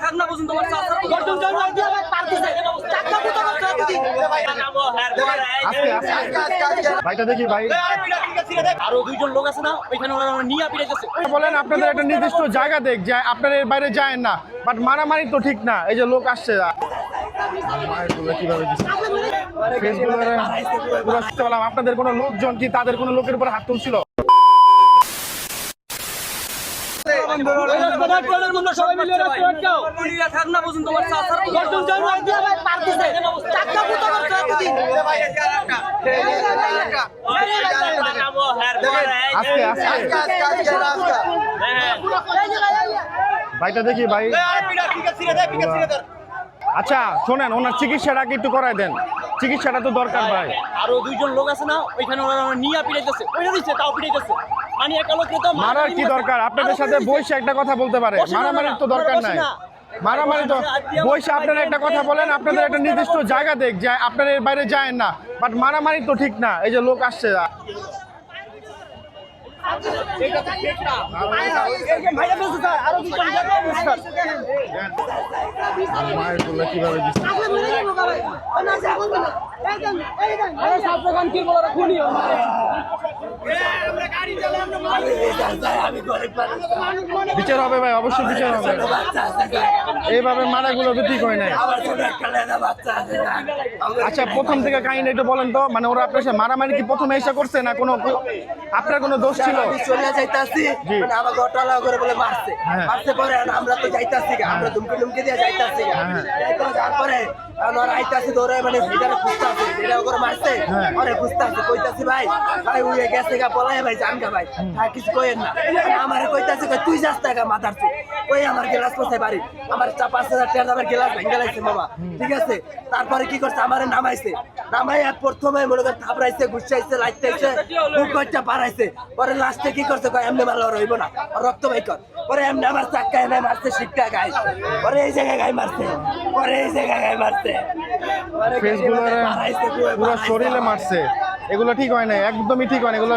থাক না বুঝুন তোমার ভাইটা দেখি ভাই আরও দুইজন লোক আছে না ওইখানে ওরা নিয়ে পিড়াইতেছে বলেন আপনাদের একটা নির্দিষ্ট জায়গা দেখ যে আপনারা এর বাইরে যায় না বাট মারামারি তো ঠিক না এই যে লোক আসছে আপনাদের কোনো লোকজন কি তাদের কোনো লোকের উপর হাত তুলছিল ভাইটা দেখি, ভাই। আচ্ছা শোনেন, ওনার চিকিৎসাটা কি একটু করাই দেন। চিকিৎসাটা তো দরকার, ভাই। আরও দুইজন লোক আছে না, ওইখানে ওরা নিয়ে পিড়াইতেছে ওইটা দিচ্ছে, তাও পিড়াইতেছে মারার কি দরকার? আপনাদের সাথে বসে একটা কথা বলতে পারে। মারামারির তো দরকার নাই। মারামারি তো বসে আপনারা একটা কথা বলেন আপনাদের একটা নির্দিষ্ট জায়গা দেখ যায় আপনারা এর বাইরে যায় না। বাট মারামারি তো ঠিক না এই যে লোক আসছে। মায়েরগুলো কীভাবে দিচ্ছে? বিচার হবে ভাই অবশ্যই বিচার হবে এইভাবে মারাগুলো তো ঠিক হয় নাই আচ্ছা প্রথম থেকে কাহিনী একটু বলেন তো মানে ওরা আপনার সাথে মারামারি কি প্রথমে এসে করছে না কোনো আপনার কোনো দোষ ছিল চলে যাইতাছি জি। মানে আমার ঘটনা করে বলে মারছে হ্যাঁ। মারছে পরে আমরা তো যাইতাছি আমরা ধুমকে ধুমকে দিয়ে যাইতাছি গা। হ্যাঁ। আইতাছি ধরে মানে মারছে। হ্যাঁ। কইতাছি ভাই ভাই উইয়ে গেছে গা পলাই ভাই জান ভাই। আর কিছু কইেন না। আমারে কইতাছি কই তুই যাস টাকা মাথার তুই ওই আমার গেলাস কোথায় বাড়ি? আমার চা পাঁচ হাজার টাকা আমার গেলাস ভেঙে গেলাইছে বাবা। ঠিক আছে? তারপরে কি করছে? আমারে নামাইছে। নামাই প্রথমে মনে করেন থাপড়াইছে লাইতেছে বুক কইটা পারাইছে পরে লাস্টে কি করছে? কয় এমনি মারলো রইব না। রক্ত বাই কর। পরে এমনি আমার চাক্কা এনে মারছে শিক্ষা গাই পরে এই জায়গায় গাই মারছে। পরে এই জায়গায় গাই মারছে। ফেসগুলো মারাইছে, পুরো শরীরে মারছে। এগুলো ঠিক হয় না একদমই ঠিক হয় না এগুলো।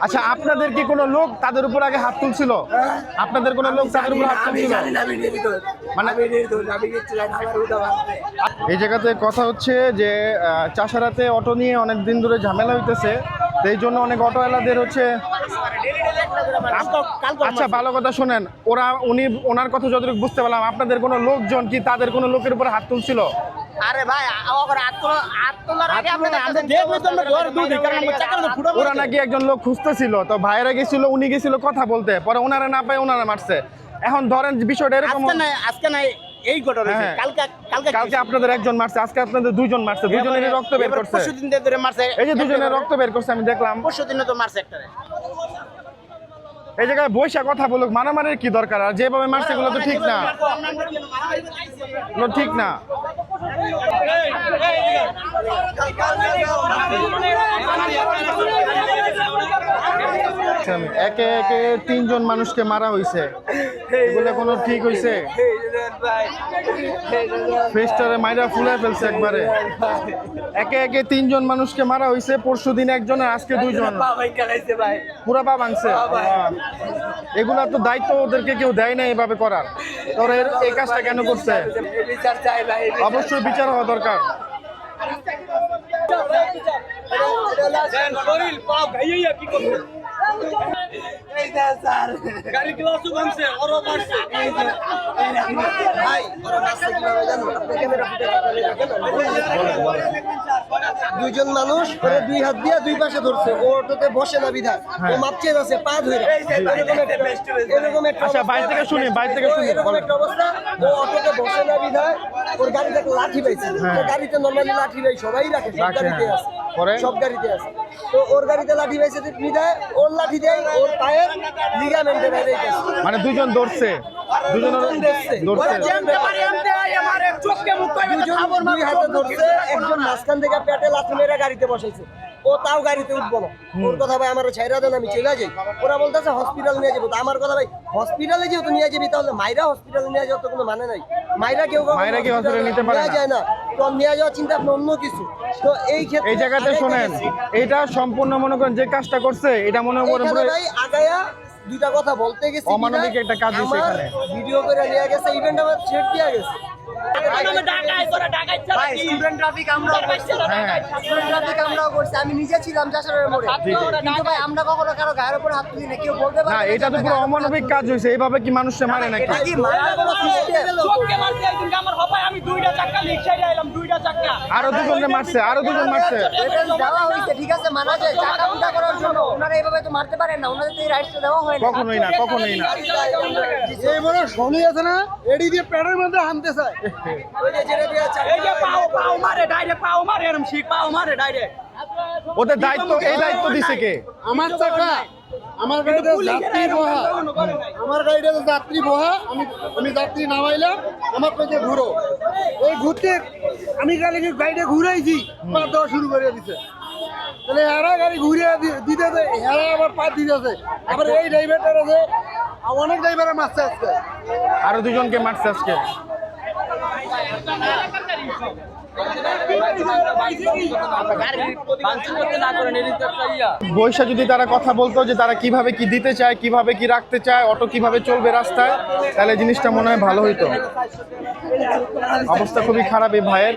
আচ্ছা আপনাদের কি কোনো লোক তাদের উপর আগে হাত তুলছিল? আপনাদের কোনো লোক তাদের উপর হাত তুলছিল? মানে- এই জায়গাতে কথা হচ্ছে যে চাষারাতে অটো নিয়ে অনেক দিন ধরে ঝামেলা হইতেছে। এই জন্য অনেক অটোওয়ালাদের হচ্ছে আচ্ছা ভালো কথা শোনেন ওরা উনি ওনার কথা যতটুকু বুঝতে পারলাম আপনাদের কোনো লোকজন কি তাদের কোনো লোকের উপর হাত তুলছিল? আরে ভাই ওর নাকি একজন লোক খুঁজতেছিল তো ভাইয়েরা গেছিল উনি গেছিল কথা বলতে পরে ওনারা না পায় ওনারা মারছে। এখন ধরেন বিষয়টা এরকম আজকে নাই এই ঘটনা হ্যাঁ। কালকে কালকে কালকে আপনাদের একজন মারছে আজকে আপনাদের দুইজন মারছে দুজনেরই রক্ত বের করছে। পরশু ধরে মারছে। এই যে দুজনের রক্ত বের করছে আমি দেখলাম। পরশু দিনে তো মারছে একটা এই জায়গায় বৈশা কথা বলুক মারামারির কি দরকার আর যেভাবে মারছে এগুলো তো ঠিক না এগুলো ঠিক না আচ্ছা, একে একে তিনজন মানুষকে মারা হয়েছে এগুলো কোনো ঠিক হয়েছে ফেস্টারে মাইরা ফুলে ফেলছে একবারে একে একে তিনজন মানুষকে মারা হয়েছে পরশু দিন একজন আজকে দুইজন পুরা পা ভাঙছে এগুলা তো দায়িত্ব ওদেরকে কেউ দেয় না এভাবে করার তোর এর- এই কাজটা কেন করছে অবশ্যই বিচার হওয়া দরকার শরীর পা গাইয়া কি করবে গাড়ি গ্লাসও ভাঙছে ওরও মারছে ভাই দুইজন মানুষ ওরা দুই হাত দিয়ে দুই পাশে ধরছে। ও অটোতে বসে না বিধায় ও মাপছে যাচ্ছে পা ধরে। এরকম একটা- আচ্ছা বাইরে থেকে শুনি বাইরে থেকে শুনি এরকম একটা অবস্থা। ও অটোতে বসে না বিধায় ওর গাড়িতে লাঠি পাইছে। তো গাড়িতে নর্মালি লাঠি পাই সবাই রাখে সব গাড়িতে হ্যাঁ। আছে। সব গাড়িতে আছে। তো ওর গাড়িতে লাঠি পাইছে বিধায় ওর লাঠি দেয় ওর পায়ের লিগামেন্টে মানে দুজন ধরছে দুজনের দুজন একজন মাঝখান থেকে পেটে লাথি মেরে গাড়িতে বসাইছে। ও তাও গাড়িতে উঠবো না। ওর কথা ভাই আমার ছাইরা দেন আমি চলে যাই। ওরা বলতেছে হসপিটাল নিয়ে যাব। তো আমার কথা ভাই হসপিটালে যেহেতু নিয়ে যাবি তাহলে মাইরা হসপিটালে নিয়ে যাওয়ার তো কোনো মানে নাই। মাইরা কেউ মাইরা কি hospital নিতে পারে না? যায় না। তো নেওয়া যাওয়ার চিন্তা অন্য কিছু। তো এই ক্ষেত্রে এই জায়গাতে শোনেন এটা সম্পূর্ণ মনে করেন যে কাজটা করছে এটা মনে করেন ভাই আগায়া দুইটা কথা বলতে গেছি অমানবিক একটা কাজ আমার ভিডিও করে নিয়ে গেছে ইভেন্ট আমার ছেড় দিয়ে গেছে। আমি হ্যাঁ। ঢাকায় চালা। স্টুডেন্ট ট্রাফিক আমরাও করছি। আমি নিজে ছিলাম যশোরের মোড়ে। জি, জি। কিন্তু ভাই আমরা কখনো কারও গায়ের উপর হাত তুলি না কেউ বলতে পারে না এটা তো পুরো অমানবিক কাজ হয়েছে। এইভাবে কি মানুষে মারে নাকি? এটা কি মারার কোনো system? মারতে একদিন আমার হবাই আমি দুইটা চাক্কা রিক্সায় আইলাম দুইটা চাক্কা। আরও দুজনকে মারছে আরও দুজন মারছে। দেওয়া ঠিক আছে মানা যায়। টাকা উল্টা করার জন্য। ওনারা এইভাবে তো মারতে পারেন না। ওনাদের তো এই রাইটসটা দেওয়া হয় না। কখনোই না কখনোই না। এই মনে শনি আছে না? এডি দিয়ে প্যাডের মধ্যে হানতে চায়। ওই যে যেটা দিয়ে এই যে পাও পাও মারে ডাইরেক্ট পাও মারে পাও মারে ডাইরেক্ট ওদের দায়িত্ব এই দায়িত্ব দিছে কে? আমার চাকা আমার গাড়িতে যাত্রী বহা। আমার গাড়িতে যাত্রী বহা আমি আমি যাত্রী নামাইলাম আমার পেটে ঘুরো। এই ঘুরতে আমি গাড়ি গাড়িটা ঘুরাইছি? পা দেওয়া শুরু করে দিছে। তাহলে হেরা গাড়ি ঘুরিয়ে দিতেছে হেরা আবার পা দিতেছে আবার এই ড্রাইভারটার আছে অনেক ড্রাইভারে মারছে আজকে। আরও দুজনকে মারছে আজকে বাঞ্চুর করতে না করে নিরিত একটা ইয়া বৈশা যদি তারা কথা বলতো যে তারা কীভাবে কি দিতে চায়, কীভাবে কি রাখতে চায়, অটো কীভাবে চলবে রাস্তায়, তাহলে জিনিসটা মনে হয় ভালো হইতো। অবস্থা খুবই খারাপ এই ভাইয়ের।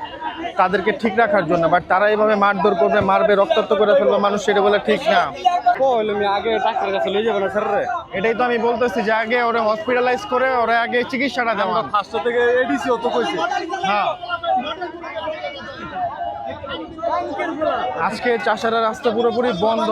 তাদেরকে ঠিক রাখার জন্য বাট তারা এভাবে মারধর করবে মারবে রক্তাক্ত করে ফেলবে মানুষ সেটা বলে ঠিক না। আগে ডাক্তারের কাছে লয়ে যাবে না স্যার এটাই তো আমি বলতেছি যে আগে ওরা হসপিটালাইজ করে ওরা আগে চিকিৎসাটা দেওয়া। ফার্স্ট থেকে এডিসি অত কইছে। হ্যাঁ। আজকে চাষারা রাস্তা পুরোপুরি বন্ধ